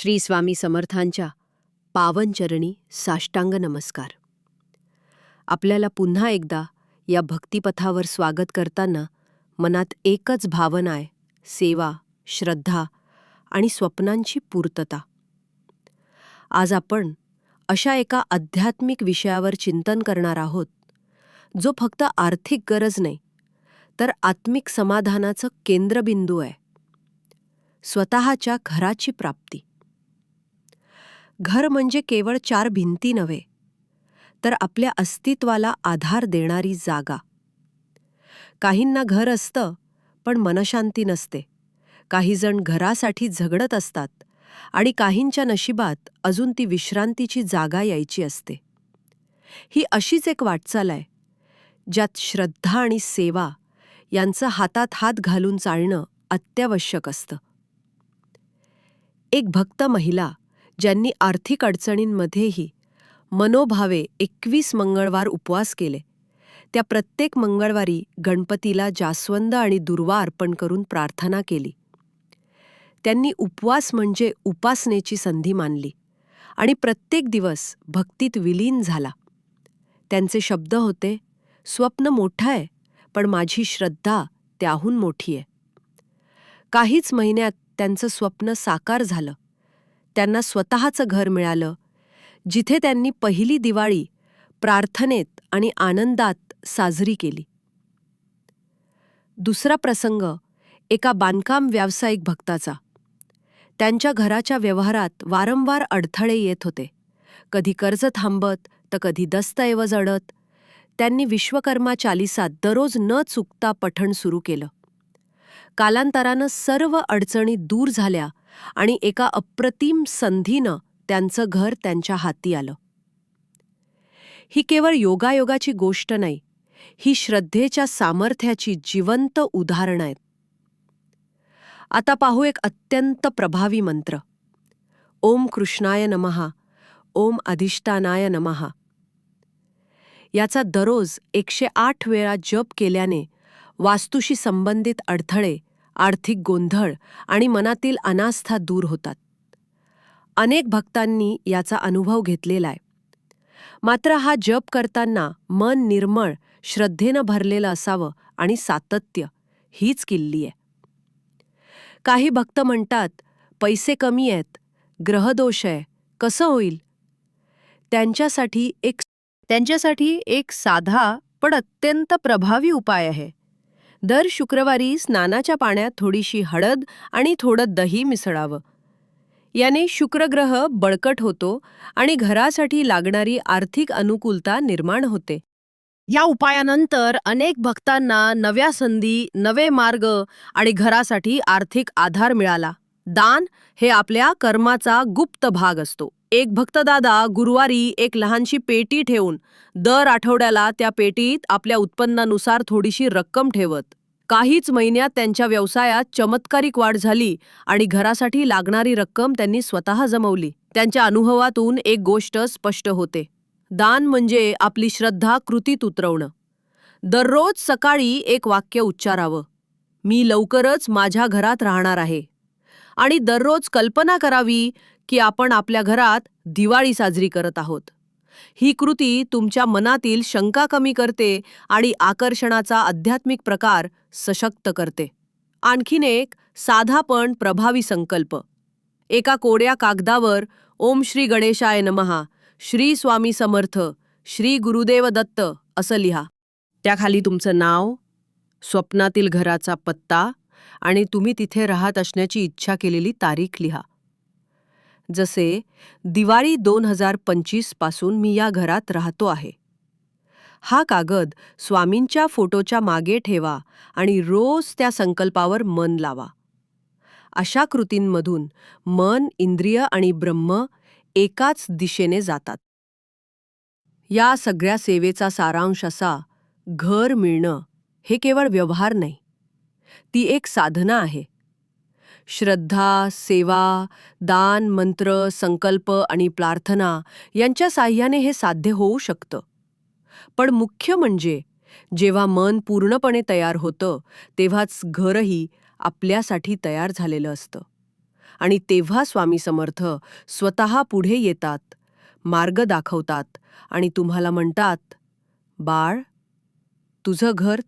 श्री स्वामी समर्थांच्या पावनचरणी साष्टांग नमस्कार. आपल्याला पुन्हा एकदा या भक्तिपथावर स्वागत करताना मनात एकच भावना आहे सेवा श्रद्धा आणि स्वप्नांची पूर्तता. आज आपण अशा एका आध्यात्मिक विषयावर चिंतन करणार आहोत जो फक्त आर्थिक गरज नाही तर आत्मिक समाधानाचं केंद्रबिंदू आहे. स्वतःच्या घराची प्राप्ती. घर म्हणजे केवळ चार भिंती नव्हे तर आपल्या अस्तित्वाला आधार देणारी जागा. काहींना घर असतं पण मनशांती नसते. काहीजण घरासाठी झगडत असतात आणि काहींच्या नशिबात अजून ती विश्रांतीची जागा यायची असते. ही अशीच एक वाटचाल आहे ज्यात श्रद्धा आणि सेवा यांचं हातात हात घालून चालणं अत्यावश्यक असतं. एक भक्त महिला ज्यांनी आर्थिक अडचणींमध्येही मनोभावे एकवीस मंगळवार उपवास केले. त्या प्रत्येक मंगळवारी गणपतीला जास्वंद आणि दुर्वा अर्पण करून प्रार्थना केली. त्यांनी उपवास म्हणजे उपासनेची संधी मानली आणि प्रत्येक दिवस भक्तीत विलीन झाला. त्यांचे शब्द होते स्वप्न मोठं आहे पण माझी श्रद्धा त्याहून मोठी आहे. काहीच महिन्यात त्यांचं स्वप्न साकार झालं. त्यांना स्वतःचं घर मिळालं. जिथे त्यांनी पहिली दिवाळी प्रार्थनेत आणि आनंदात साजरी केली. दुसरा प्रसंग एका बांधकाम व्यावसायिक भक्ताचा. त्यांच्या घराच्या व्यवहारात वारंवार अडथळे येत होते. कधी कर्ज थांबत तर कधी दस्तऐवज अडत. त्यांनी विश्वकर्मा चालिसात दररोज न चुकता पठण सुरू केलं. कालांतरानं सर्व अडचणी दूर झाल्या आणि एका अप्रतिम संधीनं त्यांचं घर त्यांच्या हाती आलं. ही केवळ योगायोगाची गोष्ट नाही ही श्रद्धेच्या सामर्थ्याची जिवंत उदाहरणं आहेत. आता पाहू एक अत्यंत प्रभावी मंत्र. ओम कृष्णाय नमहा ओम अधिष्ठानाय नमहा याचा दररोज एकशे आठ वेळा जप केल्याने वास्तूशी संबंधित अडथळे आर्थिक गोंधळ आणि मनातील अनास्था दूर होतात. अनेक भक्तांनी याचा अनुभव घेतलेला आहे मात्र हा जप करताना मन निर्मळ श्रद्धेनं भरलेलं असावं आणि सातत्य हीच किल्ली आहे. काही भक्त म्हणतात पैसे कमी आहेत ग्रहदोष आहे कसं होईल? त्यांच्यासाठी एक त्यांच्यासाठी एक साधा पण अत्यंत प्रभावी उपाय आहे. दर शुक्रवारी स्नानाच्या पाण्यात थोडीशी हळद आणि थोडं दही मिसळावं. याने शुक्रग्रह बळकट होतो आणि घरासाठी लागणारी आर्थिक अनुकूलता निर्माण होते. या उपायानंतर अनेक भक्तांना नव्या संधी नवे मार्ग आणि घरासाठी आर्थिक आधार मिळाला. दान हे आपल्या कर्माचा गुप्त भाग असतो. एक भक्तदादा गुरुवारी एक लहानशी पेटी ठेवून दर आठवड्याला त्या पेटीत आपल्या उत्पन्नानुसार थोडीशी रक्कम ठेवत. काहीच महिन्यात त्यांच्या व्यवसायात चमत्कारिक वाढ झाली आणि घरासाठी लागणारी रक्कम त्यांनी स्वतः जमवली. त्यांच्या अनुभवातून एक गोष्ट स्पष्ट होते. दान म्हणजे आपली श्रद्धा कृतीत उतरवणं. दररोज सकाळी एक वाक्य उच्चारावं. मी लवकरच माझ्या घरात राहणार आहे. आणि दररोज कल्पना करावी की आपण आपल्या घरात दिवाळी साजरी करत आहोत. ही कृती तुमच्या मनातील शंका कमी करते आणि आकर्षणाचा आध्यात्मिक प्रकार सशक्त करते. आणखीन एक साधा पण प्रभावी संकल्प. एका कोड्या कागदावर ओम श्री गणेशाय नमहा श्री स्वामी समर्थ श्री गुरुदेव दत्त असं लिहा. त्याखाली तुमचं नाव स्वप्नातील घराचा पत्ता आणि तुम्ही तिथे राहत असण्याची इच्छा केलेली तारीख लिहा. जसे दिवाळी दोन हजार पंचवीसपासून मी या घरात राहतो आहे. हा कागद स्वामींच्या फोटोच्या मागे ठेवा आणि रोज त्या संकल्पावर मन लावा. अशा कृतींमधून मन इंद्रिय आणि ब्रह्म एकाच दिशेने जातात. या सगळ्या सेवेचा सारांश असा घर मिळणं हे केवळ व्यवहार नाही. ती एक साधना आहे. श्रद्धा सेवा दान मंत्र संकल्प आणि प्रार्थना यांच्या साह्याने हे साध्य होऊ शकतं. पण मुख्य म्हणजे जेव्हा मन पूर्णपणे तयार होतं तेव्हाच घरही आपल्यासाठी तयार झालेलं असतं. आणि तेव्हा स्वामी समर्थ स्वतः पुढे येतात मार्ग दाखवतात आणि तुम्हाला म्हणतात बाळ तुझं घर